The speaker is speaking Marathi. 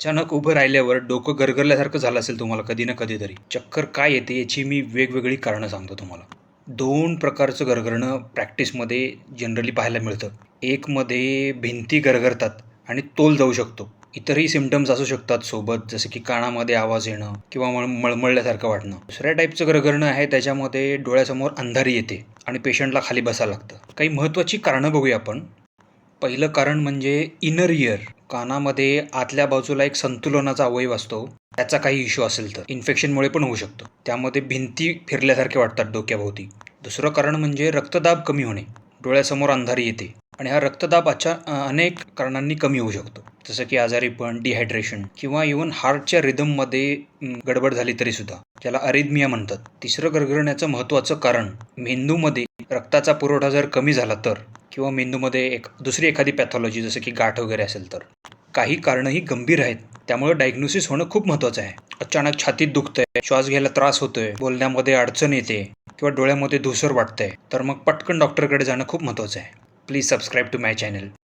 अचानक उभं राहिल्यावर डोकं गरगरल्यासारखं झालं असेल तुम्हाला कधी ना कधीतरी. चक्कर काय येते याची मी वेगवेगळी कारणं सांगतो तुम्हाला. दोन प्रकारचं गरगरणं प्रॅक्टिसमध्ये जनरली पाहायला मिळतं. एकमध्ये भिंती गरगरतात आणि तोल जाऊ शकतो. इतरही सिमटम्स असू शकतात सोबत जसं की कानामध्ये आवाज येणं किंवा मळ मळमळल्यासारखं वाटणं. दुसऱ्या टाईपचं गरगरणं आहे त्याच्यामध्ये डोळ्यासमोर अंधारी येते आणि पेशंटला खाली बसायला लागतं. काही महत्त्वाची कारणं बघूया आपण. पहिलं कारण म्हणजे इनर इयर कानामध्ये आतल्या बाजूला एक संतुलनाचा अवयव असतो. त्याचा काही इश्यू असेल तर. इन्फेक्शनमुळे पण होऊ शकतो. त्यामध्ये भिंती फिरल्यासारखे वाटतात डोक्याभोवती. दुसरं कारण म्हणजे रक्तदाब कमी होणे. डोळ्यासमोर अंधारी येते. आणि हा रक्तदाब अच्छा अनेक कारणांनी कमी होऊ शकतो. जसं की आजारीपण डिहायड्रेशन किंवा इवन हार्टच्या रिदममध्ये गडबड झाली तरी सुद्धा. ज्याला अरिदमिया म्हणतात. तिसरं गरगरण्याचं महत्त्वाचं कारण मेंदूमध्ये रक्ताचा पुरवठा जर कमी झाला तर किंवा मेंदूमध्ये एक दुसरी एखादी पॅथॉलॉजी जसं की गाठ वगैरे असेल तर. काही कारणं ही गंभीर आहेत. त्यामुळे डायग्नोसिस होणं खूप महत्त्वाचं आहे. अचानक छातीत दुखतंय श्वास घ्यायला त्रास होतोय बोलण्यामध्ये अडचण येते किंवा डोळ्यामध्ये धुसर वाटतंय. तर मग पटकन डॉक्टरकडे जाणं खूप महत्त्वाचं आहे. Please subscribe to my channel